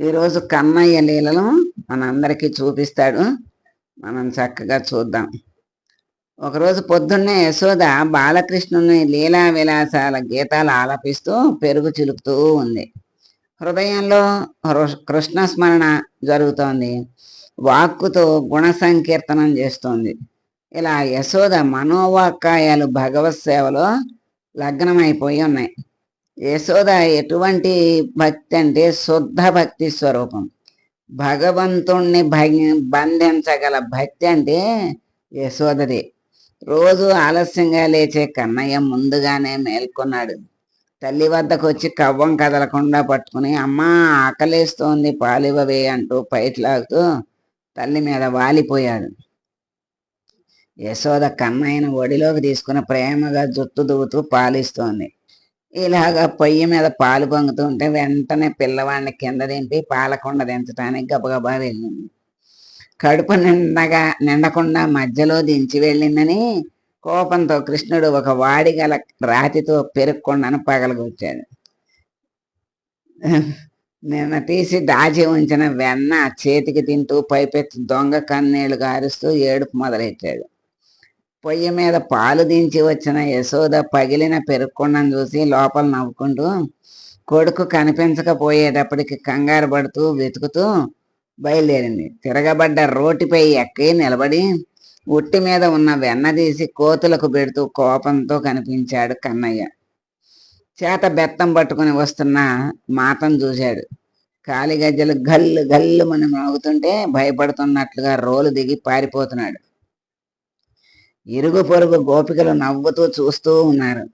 ఈరోజు కన్నయ్య లీలలు మనందరికీ చూపిస్తాడు. మనం చక్కగా చూద్దాం. ఒకరోజు పొద్దున్నే యశోద బాలకృష్ణుని లీలా విలాసాల గీతాలు ఆలపిస్తూ పెరుగు చిలుకుతూ ఉంది. హృదయంలో హృ- కృష్ణ స్మరణ జరుగుతోంది. వాక్కుతో గుణ సంకీర్తనం చేస్తోంది. ఇలా యశోద మనోవాక్కాయాలు భగవత్ సేవలో లగ్నమైపోయి ఉన్నాయి. యశోద ఎటువంటి భక్తి అంటే శుద్ధ భక్తి స్వరూపం. భగవంతుణ్ణి బంధించగల భక్తి అంటే యశోదది. రోజు ఆలస్యంగా లేచే కన్నయ్య ముందుగానే మేల్కొన్నాడు. తల్లి వద్దకు వచ్చి కవ్వం కదలకుండా పట్టుకుని అమ్మా ఆకలేస్తోంది పాలివ్వవే అంటూ పైట్లాగుతూ తల్లి మీద వాలిపోయాడు. యశోద కన్నయ్యను ఒడిలోకి తీసుకుని ప్రేమగా జుట్టు దువ్వుతూ పాలిస్తోంది. ఇలాగా పొయ్యి మీద పాలు పొంగుతుంటే వెంటనే పిల్లవాడిని కింద దింపి పాలకొండ దించడానికి గబగబా వెళ్ళింది. కడుపు నిండగా నిండకుండా మధ్యలో దించి వెళ్ళిందని కోపంతో కృష్ణుడు ఒక వాడి గల రాతితో పెరుక్కొండను పగలగొచ్చాడు నిన్న తీసి దాచి ఉంచిన వెన్న చేతికి తింటూ పైపెత్తి దొంగ కన్నీళ్ళు గారుస్తూ ఏడుపు మొదలెట్టాడు. పొయ్యి మీద పాలు దించి వచ్చిన యశోద పగిలిన పెరుక్కుండను చూసి లోపల నవ్వుకుంటూ కొడుకు కనిపించకపోయేటప్పటికి కంగారు పడుతూ వెతుకుతూ బయలుదేరింది. తిరగబడ్డ రోటిపై ఎక్కి నిలబడి ఉట్టి మీద ఉన్న వెన్న తీసి కోతులకు పెడుతూ కోపంతో కనిపించాడు కన్నయ్య. చేత బెత్తం పట్టుకుని వస్తున్న మాతను చూశాడు. కాలిగజ్జలు గల్లు గల్లు మనం మోగుతుంటే భయపడుతున్నట్లుగా రోలు దిగి పారిపోతున్నాడు. ఇరుగు పొరుగు గోపికలు నవ్వుతూ చూస్తూ ఉన్నారు.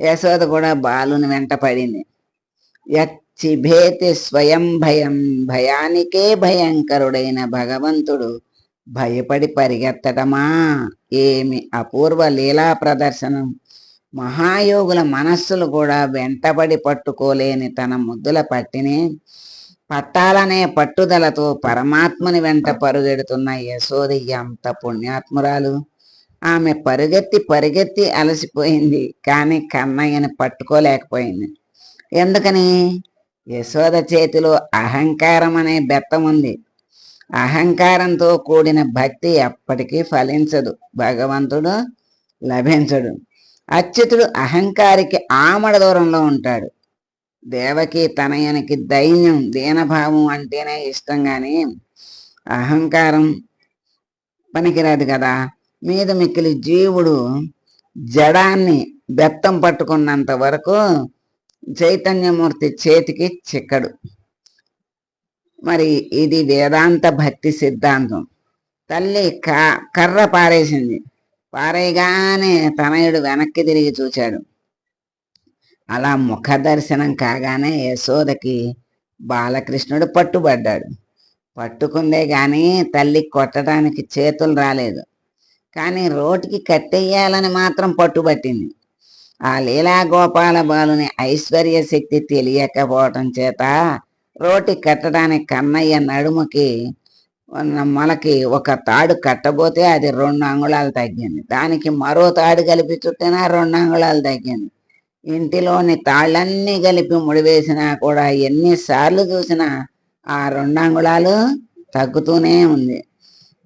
యశోద కూడా బాలుని వెంట పడింది. యచ్చిభేతి స్వయం భయం భయానికే భయంకరుడైన భగవంతుడు భయపడి పరిగెత్తటమా? ఏమి అపూర్వ లీలా ప్రదర్శనం. మహాయోగుల మనస్సులు కూడా వెంటబడి పట్టుకోలేని తన ముద్దుల పట్టిని పట్టాలనే పట్టుదలతో పరమాత్మని వెంట పరుగెడుతున్న యశోది ఎంత పుణ్యాత్మురాలు. ఆమె పరుగెత్తి పరిగెత్తి అలసిపోయింది. కానీ కన్నయ్యను పట్టుకోలేకపోయింది. ఎందుకని? యశోద చేతిలో అహంకారం అనే బెత్తం ఉంది. అహంకారంతో కూడిన భక్తి ఎప్పటికీ ఫలించదు. భగవంతుడు లభించడు. అచ్యుతుడు అహంకారికి ఆమడ దూరంలో ఉంటాడు. దేవకి తనయనికి దైన్యం దీనభావం అంటేనే ఇష్టం కానీ అహంకారం పనికిరాదు కదా. మీద మిక్కిలి జీవుడు జడాన్ని బెత్తం పట్టుకున్నంత వరకు చైతన్యమూర్తి చేతికి చిక్కడు. మరి ఇది వేదాంత భక్తి సిద్ధాంతం. తల్లి క కర్ర పారేసింది. పారేయగానే తనయుడు వెనక్కి తిరిగి చూచాడు. అలా ముఖ దర్శనం కాగానే యశోదకి బాలకృష్ణుడు పట్టుబడ్డాడు. పట్టుకుందే గాని తల్లి కొట్టడానికి చేతులు రాలేదు. కానీ రోటికి కట్టెయ్యాలని మాత్రం పట్టుబట్టింది. ఆ లీలాగోపాల బాలుని ఐశ్వర్య శక్తి తెలియకపోవటం చేత రోటి కట్టడానికి కన్నయ్య నడుముకి ఉన్న మొలకి ఒక తాడు కట్టబోతే అది రెండు అంగుళాలు తగ్గింది. దానికి మరో తాడు కలిపి చుట్టినా రెండు అంగుళాలు తగ్గింది. ఇంటిలోని తాళ్ళన్నీ కలిపి ముడివేసినా కూడా ఎన్నిసార్లు చూసినా ఆ రెండు అంగుళాలు తగ్గుతూనే ఉంది.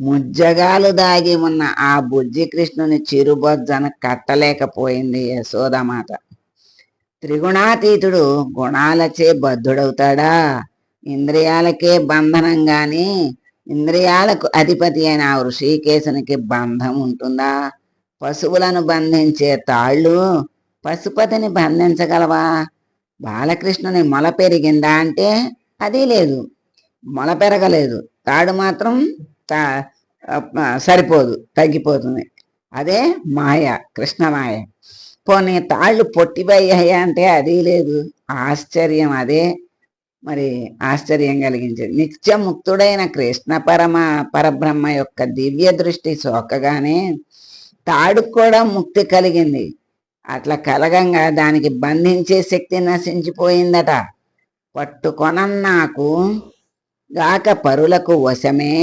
ముజ్జగాలు దాగి ఉన్న ఆ బుజ్జి కృష్ణుని చిరుబొజ్జన కట్టలేకపోయింది యశోదమాత త్రిగుణాతీతుడు గుణాలచే బద్ధుడవుతాడా? ఇంద్రియాలకే బంధనం గాని ఇంద్రియాలకు అధిపతి అయిన ఆ ఋషికేశునికి బంధం ఉంటుందా? పశువులను బంధించే తాళ్ళు పశుపతిని బంధించగలవా? బాలకృష్ణుని మొల పెరిగిందా అంటే అది లేదు. మొల పెరగలేదు. తాడు మాత్రం సరిపోదు తగ్గిపోతుంది. అదే మాయ కృష్ణ మాయ. పోనీ తాళ్ళు పొట్టిపోయాయా అంటే అది లేదు. ఆశ్చర్యం అదే. మరి ఆశ్చర్యం కలిగించేది. నిత్యముక్తుడైన కృష్ణ పరమ పరబ్రహ్మ యొక్క దివ్య దృష్టి సోకగానే తాడుకు కూడా ముక్తి కలిగింది. అట్లా కలగంగా దానికి బంధించే శక్తి నశించిపోయిందట. పట్టుకొనన్నాకు గాక పరులకు వశమే.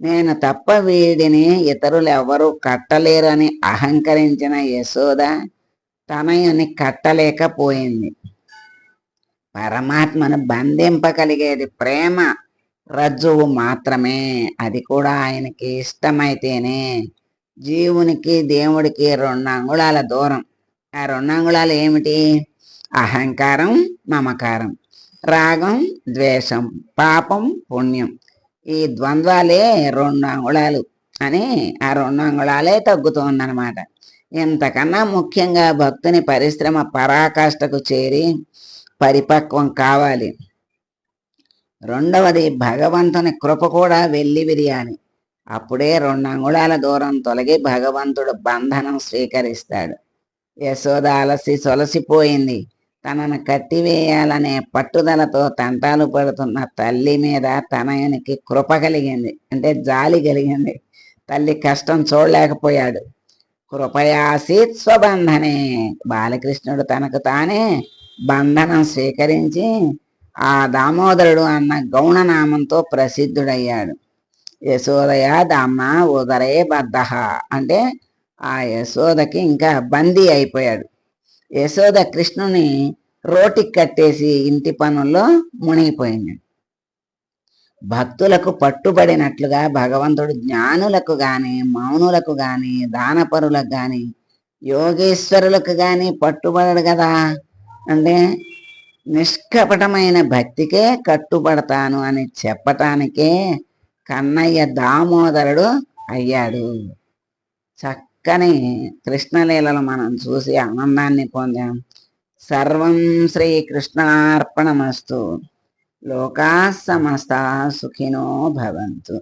నేను తప్ప వీడిని ఇతరులు ఎవరూ కట్టలేరని అహంకరించిన యశోద తనయుని కట్టలేకపోయింది. పరమాత్మను బంధింపగలిగేది ప్రేమ రజ్జువు మాత్రమే. అది కూడా ఆయనకి ఇష్టమైతేనే. జీవునికి దేవుడికి రెండు అంగుళాల దూరం. ఆ రెండు అంగుళాలు ఏమిటి? అహంకారం మమకారం. రాగం ద్వేషం. పాపం పుణ్యం. ఈ ద్వంద్వాలే రెండు అంగుళాలు అని ఆ రెండు అంగుళాలే తగ్గుతోందనమాట ఇంతకన్నా ముఖ్యంగా భక్తుని పరిశ్రమ పరాకాష్ఠకు చేరి పరిపక్వం కావాలి. రెండవది భగవంతుని కృప కూడా వెళ్ళి విరియాలి. అప్పుడే రెండు అంగుళాల దూరం తొలగి భగవంతుడు బంధనం స్వీకరిస్తాడు. యశోద అలసి సొలసిపోయింది. తనను కట్టివేయాలనే పట్టుదలతో తంటాలు పడుతున్న తల్లి మీద తనయునికి కృప కలిగింది. అంటే జాలి కలిగింది. తల్లి కష్టం చూడలేకపోయాడు. కృపయాసీత్ స్వబంధనే. బాలకృష్ణుడు తనకు తానే బంధనం స్వీకరించి ఆ దామోదరుడు అన్న గౌణనామంతో ప్రసిద్ధుడయ్యాడు. యశోదయ దామ్మ ఉదరే బద్ధ అంటే ఆ యశోదకి ఇంకా బందీ అయిపోయాడు. యశోద కృష్ణుని రోటికి కట్టేసి ఇంటి పనుల్లో మునిగిపోయింది. భక్తులకు పట్టుబడినట్లుగా భగవంతుడు జ్ఞానులకు గాని మౌనులకు గాని దానపరులకు గాని యోగేశ్వరులకు గాని పట్టుబడడు కదా. అంటే నిష్కపటమైన భక్తికే కట్టుబడతాను అని చెప్పటానికే కన్నయ్య దామోదరుడు అయ్యాడు. చక్కని కృష్ణలీలలు మనం చూసి ఆనందాన్ని పొందాం. సర్వం శ్రీకృష్ణార్పణమస్తు. లోకా సమస్త సుఖినో భవంతు.